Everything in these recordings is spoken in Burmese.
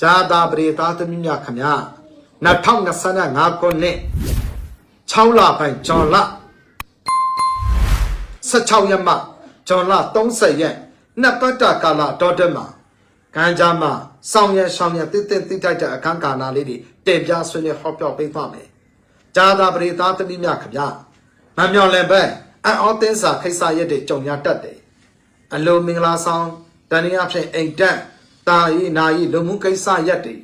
ဂျာတာပရိသားသမီးများခမညာ2025ခုနှစ်6လပိုင်းဂျွန်လ16ရက်မှဂျွန်လ30ရက်နှစ်ပတ်တာကာလတော်တက်မှာကံကြမှာစောင်းရရှောင်းရတည်တည်တိတိုက်တဲ့အခန်းကာလလေးတွေတင်ပြဆွေးနွေးဟောပြောပေးသွားမယ်ဂျာတာပရိသားသမီးများခမညာမမျော်လင့်ပဲအံ့ဩသင်းစာခိစ္စရက်တွေကြုံရတတ်တယ်အလိုမင်္ဂလာဆောင်တဏှာဖြင့်အိမ်တက် တာဤနာဤလူမှုကိစ္စရက်တွေ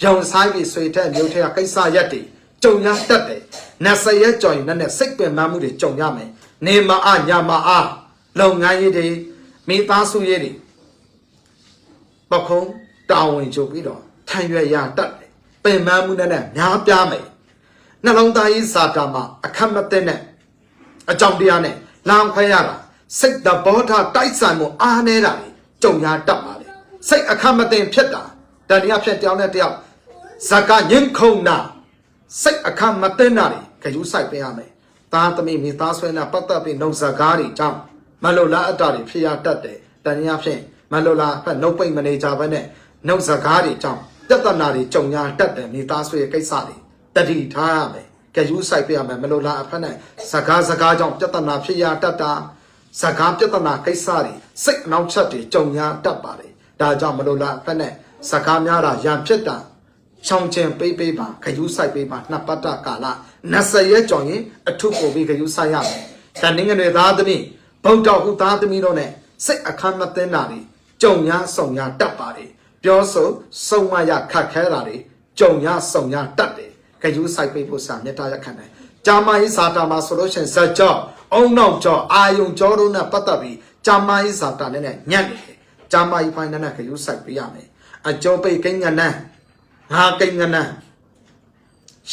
ပြောင်းဆိုင်ပြီးဆွေထက်မြို့ထက်ကကိစ္စရက်တွေကြုံရတတ်တယ်။နတ်ဆရက်ကြော်ရင်နဲ့စိတ်ပင်ပန်းမှုတွေကြုံရမယ်။နေမအညမအားလုပ်ငန်းရေးတွေမိသားစုရေးတွေပခုံးတာဝန်ချုပ်ပြီးတော့ထံရွက်ရတတ်တယ်။ပင်ပန်းမှုနဲ့များပြားမယ်။နှလုံးသားရေးစာတာမှာအခက်မသိနဲ့အကြောင်းတရားနဲ့လောင်ခွဲရတာစိတ်တဘောထားတိုက်ဆိုင်မှုအားနေတာတွေကြုံရတတ်ပါလေ စိတ်အခမသိဖြစ်တာတဏှာဖြစ်တယောက်နဲ့တယောက်ဇကညင်ခုံနာစိတ်အခမသိနာတွေခယူဆိုင်ပေးရမယ်သားသမီးမိသားဆွေနဲ့ပတ်သက်ပြီးနှုတ်စကားတွေကြောင့်မလိုလားအတ္တတွေဖြစ်ရတတ်တယ်တဏှာဖြစ်မလိုလားဖက်နှုတ်ပိတ်မနေကြဘဲနဲ့နှုတ်စကားတွေကြောင့်ပြဿနာတွေကြုံရတတ်တယ်မိသားဆွေရဲ့ကိစ္စတွေတတိထားရမယ်ကယူဆိုင်ပြရမယ်မလို့လားအဖက်နဲ့စကားစကားကြောင့်ပြဿနာဖြစ်ရတတ်တာစကားပြဿနာကိစ္စတွေစိတ်အနှောက်ချက်တွေကြုံရတတ်ပါတယ် ဒါကြောင့်မလို့လားအဖက်နဲ့စကားများတာရံဖြစ်တာချောင်းချင်းပေးပေးပါခယူဆိုင်ပေးပါနှစ်ပတ်တာကာလ20ရက်ကြောင့်ရင်အထုပို့ပြီးခယူဆိုင်ရမယ်တန်ငငယ်သားသမီးဗုဒ္ဓဟုသားသမီးတို့ ਨੇ စိတ်အခမ်းမသိနာတွေကြုံရဆုံရတတ်ပါတယ်ပြောဆိုစုံမရခတ်ခဲတာတွေကြုံရဆုံရတတ်တယ်ကယူဆိုင်ပိတ်ဖို့စာမြတ်တာရခံတယ်။ဂျာမာယီစာတာမှာဆိုလို့ရှိရင်ဇက်ကြောအုံနောက်ကြောအာယုံကြောတို့နဲ့ပတ်သက်ပြီးဂျာမာယီစာတာနဲ့ညံ့နေတယ်။ ဂျာမာယီဖိုင်နဲ့ကယူဆိုင်ပေးရမယ်။အကျော်ပိတ်ကိန်းငနန်းငါကိန်းငနန်း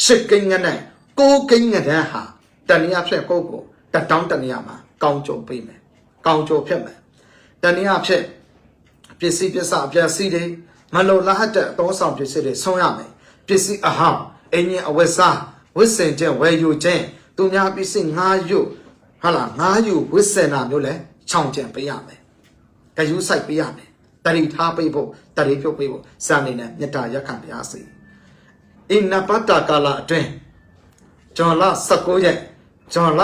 ရှစ်ကိန်းငနန်းကိုကိန်းငနန်းဟာတဏှာဖြစ်ကိုကိုတတောင်းတဏှာမှာကောင်းကြုံပေးမယ်။ကောင်းကြုံဖြစ်မယ်။တဏှာဖြစ်ပစ္စည်းပစ္စအပျက်စီးတွေမလိုလားအပ်တဲ့အသောဆောင်ပစ္စည်းတွေဆုံးရမယ်ပစ္စည်းအဟောင်းအင်းရင်အဝတ်စားဝစ်စင်ခြင်းဝယ်ယူခြင်းသူများပစ္စည်းငားယူဟာလားငားယူဝစ်စင်တာမျိုးလဲခြောင်ကျင်ပေးရမယ် ကယူဆိုင်ပေးရမယ်တရိထားပေးဖို့တရိပြုတ်ပေးဖို့စာနေနဲ့မေတ္တာရက်ခံပါစေအင်းနပတ္တကာလအတွင်းဇွန်လ19ရက်ဇွန်လ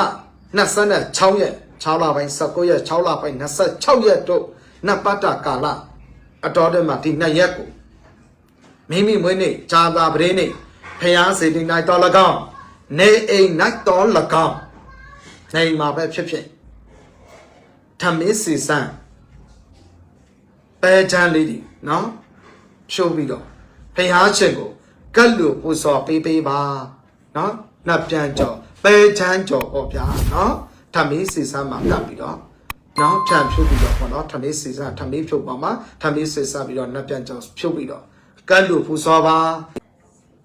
26ရက်6လပိုင်း19ရက်6လပိုင်း26ရက်တို့နပတ္တကာလအတော်တည်းမှာဒီနှစ်ရက်ကိုမိမိမွေးနေ့ဇာတာပရိနေ့ဖျားစေတီနိုင်တော်၎င်းနေအိမ်နိုင်တော်၎င်းနေမှာပဲဖြစ်ဖြစ်ထမင်းစီစံ ပဲချမ်းလေးဒီနော်ဖြုတ်ပြီးတော့ဖျားရှင်ကိုကတ်လူပူစော်ပေးပေးပါနော်နတ်ပြန်ကြော်ပဲချမ်းကြော်ပေါ့ဗျာနော်ထမင်းစီစံမှာကပ်ပြီးတော့နော်ဖြန့်ဖြုတ်ပြီးတော့ပေါ့နော်ထမင်းစီစံထမင်းဖြုတ်ပါမှာထမင်းစီစံပြီးတော့နတ်ပြန်ကြော်ဖြုတ်ပြီးတော့ကတ်လူပူစော်ပါ